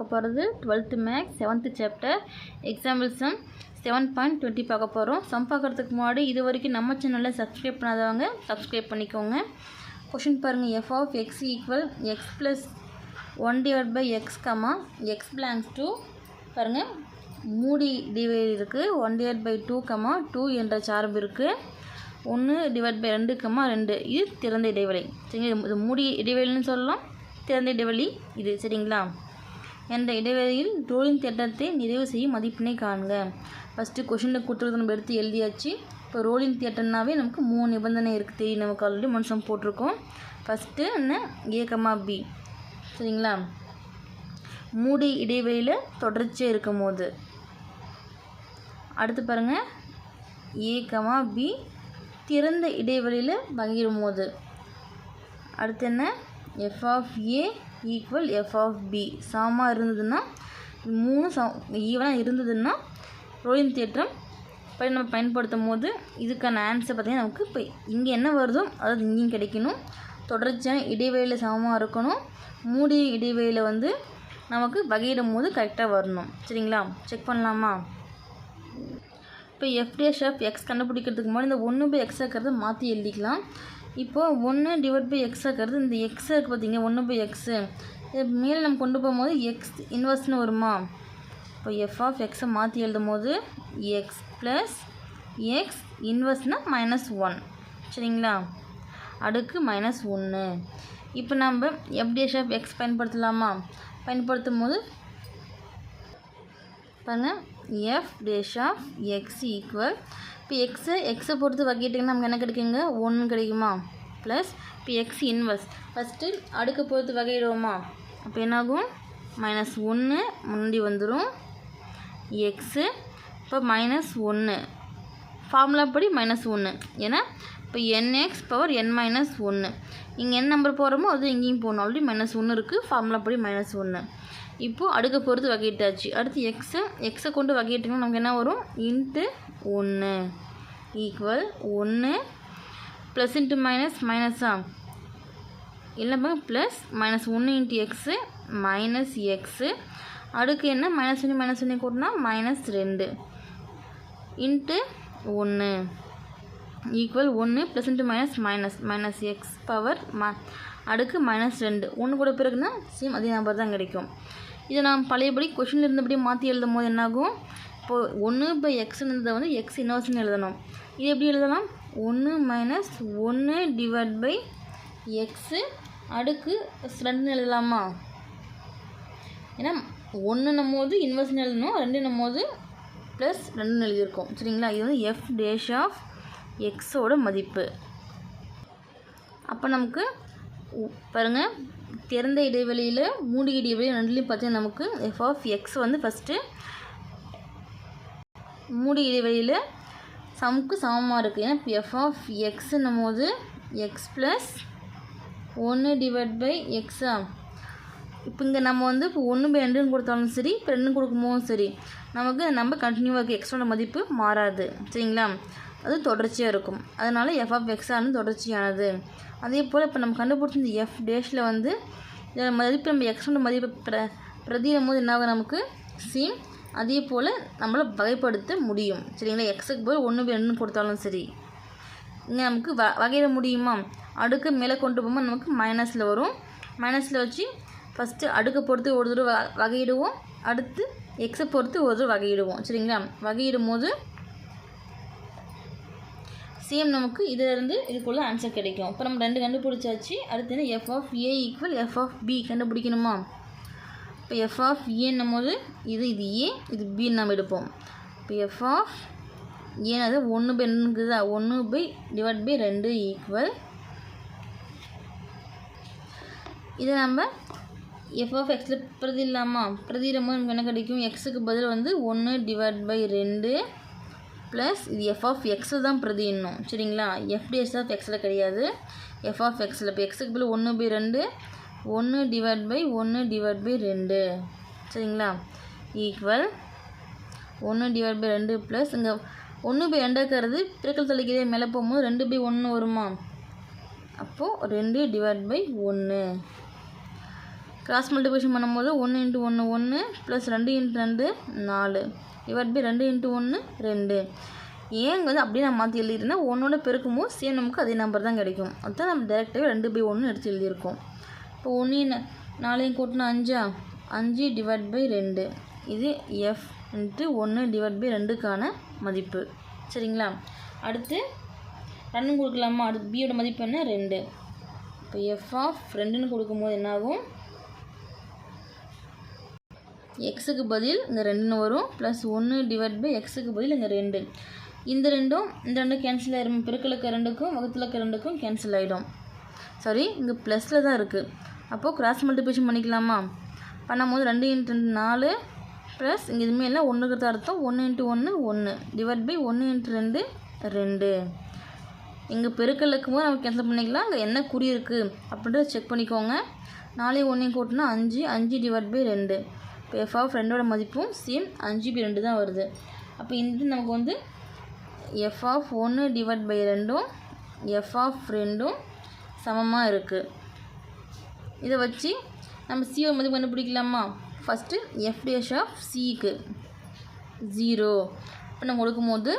பார்க்க போகிறது twelfth maths seventh chapter. Example sum seven point twenty பார்க்க போகிறோம் சம் பார்க்குறதுக்கு முன்னாடி இது வரைக்கும் நம்ம சேனலில் சப்ஸ்கிரைப் பண்ணாதவங்க சப்ஸ்கிரைப் பண்ணிக்கோங்க. கொஷின் பாருங்கள் F of X equal X plus one divide by X comma X belongs to பாருங்கள் மூடி டிவைட் இருக்குது one divide by two comma two என்ற சார்பு இருக்குது ஒன்று டிவைட் பை ரெண்டு கமா ரெண்டு. இது திறந்த இடைவெளி. சரிங்களா? இது மூடி இடைவெளின்னு சொல்லலாம். திறந்த இடைவெளி இது. சரிங்களா? என்ற இடைவெளியில் ரோலின் தேட்டத்தை நிறைவு செய்யும் மதிப்பினை காண்க. ஃபஸ்ட்டு கொஷினில் கூட்டுறது நம்ம எடுத்து எழுதியாச்சு. இப்போ ரோலிங் தியேட்டர்னாவே நமக்கு மூணு நிபந்தனை இருக்குது தெரியும் நமக்கு ஆல்ரெடி மனுஷன் போட்டிருக்கோம். ஃபஸ்ட்டு என்ன? ஏ கமா பி சரிங்களா? மூடி இடைவெளியில் தொடர்ச்சியாக இருக்கும் போது அடுத்து பாருங்கள் ஏ கமா பி திறந்த இடைவெளியில் பகிரும் போது அடுத்து என்ன? F of A equal F of B சமமாக இருந்ததுன்னா மூணு சம ஈவனாக இருந்ததுன்னா ரோலின் தேற்றம் படி நம்ம பயன்படுத்தும் போது இதுக்கான ஆன்சர் பார்த்திங்கன்னா நமக்கு இப்போ இங்கே என்ன வருதோ அதாவது இங்கேயும் கிடைக்கணும். தொடர்ச்சியான இடைவெளியில் சமமாக இருக்கணும். மூடிய இடைவெளியில் வந்து நமக்கு வகையிடும் போது கரெக்டாக வரணும். சரிங்களா? செக் பண்ணலாமா? இப்போ எஃப் ஆஃப் எக்ஸ் கண்டுபிடிக்கிறதுக்கு முன்னாடி இந்த ஒன்று பை எக்ஸ் இருக்கிறத மாற்றி எழுதிக்கலாம். இப்போது ஒன்று டிவைட் பை எக்ஸ் இருக்கிறது இந்த எக்ஸ் இருக்குது பார்த்தீங்க ஒன்று பை எக்ஸு இது மேலே நம்ம கொண்டு போகும்போது எக்ஸ் இன்வெர்ஸ்னு வருமா? இப்போ எஃப் ஆஃப் எக்ஸை மாற்றி எழுதும் போது எக்ஸ் ப்ளஸ் எக்ஸ் இன்வெர்ஸ்னால் மைனஸ் ஒன் சரிங்களா? அடுக்கு மைனஸ் ஒன்று இப்போ நம்ம எஃப் டேஷ் ஆஃப் எக்ஸ் பயன்படுத்தலாமா? பயன்படுத்தும் போது பாருங்கள் F dash of X equal இப்போ எக்ஸு எக்ஸை பொறுத்து வகையிட்டிங்கன்னா நமக்கு என்ன கிடைக்குங்க? ஒன்று கிடைக்குமா? ப்ளஸ் இப்போ எக்ஸ் இன்வெர்ஸ் ஃபஸ்ட்டு அடுக்க பொறுத்து வகையிடுவோமா அப்போ என்னாகும்? மைனஸ் ஒன்று முன்னாடி வந்துடும் எக்ஸு இப்போ மைனஸ் ஒன்று ஃபார்முலா படி மைனஸ் ஒன்று ஏன்னா இப்போ என்எக்ஸ் பவர் என் மைனஸ் ஒன்று இங்கே என் நம்பர் போகிறோமோ அது இங்கேயும் போகணும் ஆல்ரெடி மைனஸ் ஒன்று இருக்குது ஃபார்முலா படி மைனஸ் ஒன்று இப்போது அடுக்க பொறுத்து வகையிட்டாச்சு. அடுத்து எக்ஸை எக்ஸை கொண்டு வகையிட்டிங்கன்னா நமக்கு என்ன வரும்? இன்ட்டு ஒன்று ஈக்குவல் ஒன்று ப்ளஸ் இன்ட்டு மைனஸ் மைனஸா இல்லைப்பா ப்ளஸ் மைனஸ் ஒன்று இன்ட்டு எக்ஸு மைனஸ் எக்ஸு அடுக்கு என்ன? மைனஸ் ஒன்று மைனஸ் ஒன்று கூட்டினா மைனஸ் ரெண்டு. இன்ட்டு ஒன்று ஈக்குவல் ஒன்று plus into minus minus minus X power ம அடுக்கு மைனஸ் ரெண்டு. ஒன்று கூட பிறகுனா சேம் அதே நம்பர் தான் கிடைக்கும். இதை நான் பழையபடி கொஷினில் இருந்தபடி மாற்றி எழுதும் போது என்னாகும்? இப்போது ஒன்று பை இருந்ததை வந்து எக்ஸ் இன்வர்ஸ்னு எழுதணும். இது எப்படி எழுதலாம்? ஒன்று மைனஸ் ஒன்று டிவைட் பை எக்ஸு அடுக்கு ரெண்டுன்னு எழுதலாமா? ஏன்னா ஒன்றுன்னும் போது இன்வெர்ஸ்னு எழுதணும் ரெண்டுன்னும் போது ப்ளஸ் ரெண்டுன்னு எழுதியிருக்கோம். சரிங்களா? இது வந்து எஃப் டேஷ் ஆஃப் எக்ஸோட மதிப்பு. அப்போ நமக்கு பாருங்கள் திறந்த இடைவெளியில் மூடி இடைவெளி ரெண்டுலேயும் பார்த்தீங்கன்னா நமக்கு எஃப் ஆஃப் எக்ஸ் வந்து ஃபஸ்ட்டு மூடி இடைவெளியில் சமுக்கு சமமாக இருக்குது ஏன்னா இப்போ எஃப் ஆஃப் எக்ஸுன்னும் போது எக்ஸ் ப்ளஸ் ஒன்று டிவைட் பை எக்ஸா இப்போ இங்கே நம்ம வந்து இப்போ ஒன்று பை ரெண்டுன்னு கொடுத்தாலும் சரி இப்போ ரெண்டு கொடுக்கும்போதும் சரி நமக்கு நம்ம கண்டினியூவாக இருக்குது எக்ஸோட மதிப்பு மாறாது. சரிங்களா? அது தொடர்ச்சியாக இருக்கும். அதனால் எஃப் ஆஃப் எக்ஸானது தொடர்ச்சியானது. அதே போல் இப்போ நம்ம கண்டுபிடிச்ச இந்த எஃப் டேஷில் வந்து மதிப்பு நம்ம எக்ஸோட மதிப்பை பிர பிரதிடும் போது என்ன ஆகும் நமக்கு? சி அதே போல் நம்மளை வகைப்படுத்த முடியும். சரிங்களா? எக்ஸுக்கு போய் ஒன்று பை ரெண்டுன்னு கொடுத்தாலும் சரி. இங்கே நமக்கு வ வகையிட முடியுமா? அடுக்கு மேலே கொண்டு போகும்போது நமக்கு மைனஸில் வரும். மைனஸில் வச்சு ஃபஸ்ட்டு அடுக்கை பொறுத்து ஒரு தடவை வகையிடுவோம். அடுத்து எக்ஸை பொறுத்து ஒரு தடவை வகையிடுவோம். சரிங்களா? வகையிடும் போது சேம் நமக்கு இதிலிருந்து இதுக்குள்ளே ஆன்சர் கிடைக்கும். இப்போ நம்ம ரெண்டு கண்டுபிடிச்சாச்சு. அடுத்து என்ன? F of a equal f of b கண்டுபிடிக்கணுமா? இப்போ எஃப் ஆஃப் ஏன்னும் போது இது இது ஏ இது பின்னு நம்ம எடுப்போம். இப்போ எஃப் ஆஃப் ஏனது ஒன்று பை ரெண்டுக்குதா ஒன்று பை டிவைட் பை ரெண்டு ஈக்குவல் இதை நம்ம எஃப் ஆஃப் எக்ஸில் பிரதி இல்லாமல் பிரதிடும் போது நமக்கு என்ன கிடைக்கும்? எக்ஸுக்கு பதில் வந்து ஒன்று டிவைட் பை ரெண்டு. ப்ளஸ் இது எஃப் ஆஃப் எக்ஸில் தான் இன்னும் சரிங்களா? எஃப்டிஎஸ் ஆஃப் எக்ஸில் கிடையாது. எஃப் ஆஃப் எக்ஸில் இப்போ எக்ஸுக்கு பதில் ஒன்று பை ரெண்டு ஒன்று டிவைட் பை ஒன்று டிவைட் பை ரெண்டு. சரிங்களா? ஈக்குவல் ஒன்று டிவைட் பை ரெண்டு ப்ளஸ் இங்கே ஒன்று பை ரெண்டுக்கிறது பிறக்கல் தலைக்கிறதே மேலே போகும்போது ரெண்டு பை ஒன்று வருமா? அப்போது ரெண்டு டிவைட் பை ஒன்று கிராஸ் மல்டிபிகேஷன் பண்ணும்போது ஒன்று இன்ட்டு ஒன்று ஒன்று ப்ளஸ் ரெண்டு இன்ட்டு ரெண்டு நாலு. டிவைட் பை ரெண்டு இன்ட்டு ஒன்று ரெண்டு. ஏங்க வந்து அப்படியே நான் மாற்றி எழுதிட்டேன்னா ஒன்றோட பெருக்கும்போது சேம் நமக்கு அதே நம்பர் தான் கிடைக்கும். அதுதான் நம்ம டேரெக்டாகவே ரெண்டு பை ஒன்று எடுத்து எழுதியிருக்கோம். இப்போ ஒன்று நாளையும் கூட்டினா அஞ்சா? அஞ்சு டிவைட் பை ரெண்டு. இது எஃப் இன்ட்டு ஒன்று டிவைட் பை ரெண்டுக்கான மதிப்பு. சரிங்களா? அடுத்து ரெண்டும் கொடுக்கலாமா? அடுத்து பியோட மதிப்பு என்ன? ரெண்டு. இப்போ எஃப் ஆஃப் ரெண்டுன்னு கொடுக்கும்போது என்னாகும்? எக்ஸுக்கு பதில் இங்கே ரெண்டுன்னு வரும். ப்ளஸ் ஒன்று டிவைட் பை எக்ஸுக்கு பதில் இங்கே ரெண்டு. இந்த ரெண்டும் இந்த ரெண்டும் கேன்சல் ஆயிரும். பெருக்கலுக்கு ரெண்டுக்கும் வகுத்துலக்கு ரெண்டுக்கும் கேன்சல் ஆகிடும் சாரி இங்கே ப்ளஸில் தான் இருக்குது அப்போது கிராஸ் மல்டிபிகேஷன் பண்ணிக்கலாமா? பண்ணும்போது ரெண்டு இன்ட்டு ரெண்டு நாலு ப்ளஸ் இங்கே எதுவுமே இல்லை. ஒன்றுக்கு அர்த்தம். ஒன்று இன்ட்டு ஒன்று ஒன்று டிவைட் பை ஒன்று இன்ட்டு ரெண்டு ரெண்டு. இங்கே பெருக்கலுக்கும் போது நம்ம கேன்சல் பண்ணிக்கலாம். அங்கே என்ன குறி இருக்குது அப்படின்றத செக் பண்ணிக்கோங்க. நாளையும் ஒன்றையும் கூட்டினா அஞ்சு. அஞ்சு டிவைட் பை ரெண்டு. இப்போ எஃப் ஆஃப் ரெண்டோட மதிப்பும் சேம் அஞ்சு பி ரெண்டு தான் வருது. அப்போ இந்த நமக்கு வந்து எஃப் ஆஃப் ஒன்று டிவைட் பை ரெண்டும் எஃப் ஆஃப் ரெண்டும் சமமாக இருக்குது இதை வச்சு நம்ம சிஓ மதிப்பு கண்டுபிடிக்கலாமா? ஃபஸ்ட்டு எஃப் டேஷ் ஆஃப் சிக்கு ஜீரோ இப்போ நம்ம கொடுக்கும்போது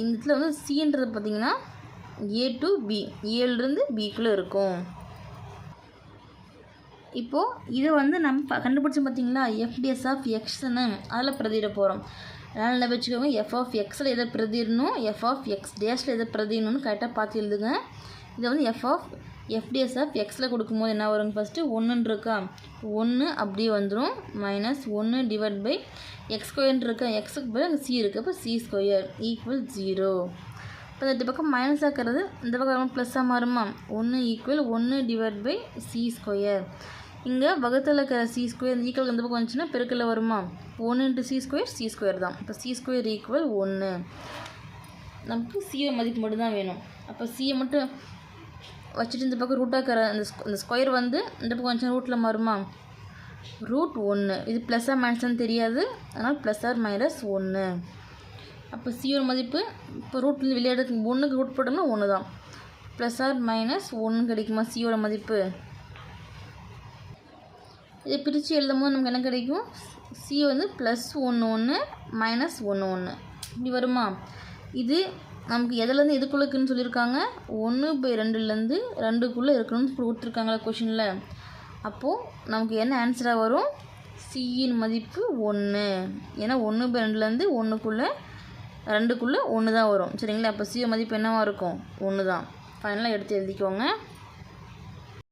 இந்த இடத்துல வந்து சின்றது பார்த்திங்கன்னா ஏ டு பி ஏழுலேருந்து பிக்குள்ளே இருக்கும். இப்போது இது வந்து நம்ம கண்டுபிடிச்சோம் பார்த்தீங்களா? எஃப்டிஎஸ் ஆஃப் எக்ஸ்னு அதில் பிரதிட போகிறோம் அதனால் என்ன வச்சுக்கோங்க. எஃப் ஆஃப் எக்ஸில் எதை பிரதிடணும் எஃப் ஆஃப் எக்ஸ் டேஷில் எதை பிரதிடணும்னு கரெக்டாக பார்த்து எழுதுங்க. இதை வந்து எஃப் ஆஃப் எஃப்டிஎஸ் ஆஃப் எக்ஸில் கொடுக்கும்போது என்ன வருங்க ஃபஸ்ட்டு ஒன்றுன்னு இருக்கா? ஒன்று அப்படியே வந்துடும் மைனஸ் ஒன்று டிவைட் பை எக்ஸ் ஸ்கொயர்னு இருக்கா? எக்ஸுக்கு பதில் அங்கே சி இருக்குது அப்போ சி ஸ்கொயர் ஈக்குவல் ஜீரோ இப்போ இந்த பக்கம் மைனஸ் ஆக்கிறது இந்த பக்கம் ப்ளஸ்ஸாக மாறுமா ஒன்று ஈக்குவல் ஒன்று டிவைட் பை சி ஸ்கொயர் இங்கே வகுத்தில் இருக்கிற சி ஸ்கொயர் ஈக்குவல் இந்த பக்கம் வந்துச்சுன்னா பெருக்கில் வருமா ஒன்று into c square c square தான். இப்போ சி ஸ்கொயர் ஈக்குவல் ஒன்று நமக்கு சியை மதிப்பு மட்டும்தான் வேணும். அப்போ சியை மட்டும் வச்சுட்டு இந்த பக்கம் ரூட்டாக்கிற அந்த இந்த ஸ்கொயர் வந்து இந்த பக்கம் வந்துச்சுன்னா ரூட்டில் மாறுமா ரூட் ஒன்று இது ப்ளஸ்ஸாக மைனஸ்னு தெரியாது. அதனால் ப்ளஸ் ஆர் மைனஸ் ஒன்று அப்போ சியோட மதிப்பு இப்போ ரூட்லேருந்து விளையாடுறதுக்கு ஒன்றுக்கு ரூட் போட்டோம்னா ஒன்று தான் ப்ளஸ் ஆர் மைனஸ் ஒன்று கிடைக்குமா சியோட மதிப்பு? இதை பிரித்து எழுதும் போது நமக்கு என்ன கிடைக்கும்? சி வந்து ப்ளஸ் ஒன்று ஒன்று மைனஸ் ஒன்று ஒன்று இப்படி வருமா? இது நமக்கு எதுலேருந்து எதுக்குள்ளே இருக்குன்னு சொல்லியிருக்காங்க. ஒன்று பை ரெண்டுலேருந்து ரெண்டுக்குள்ளே இருக்கணும்னு கொடுத்துருக்காங்களா கொஷினில் அப்போது நமக்கு என்ன ஆன்சராக வரும்? சியின் மதிப்பு ஒன்று ஏன்னா ஒன்று பை ரெண்டுலேருந்து ஒன்றுக்குள்ளே ரெண்டுக்குள்ளே ஒன்று தான் வரும். சரிங்களா? அப்போ சிஓ மதிப்பு என்னவாக இருக்கும்? ஒன்று தான் ஃபைனலாக எடுத்து எழுதிக்கோங்க.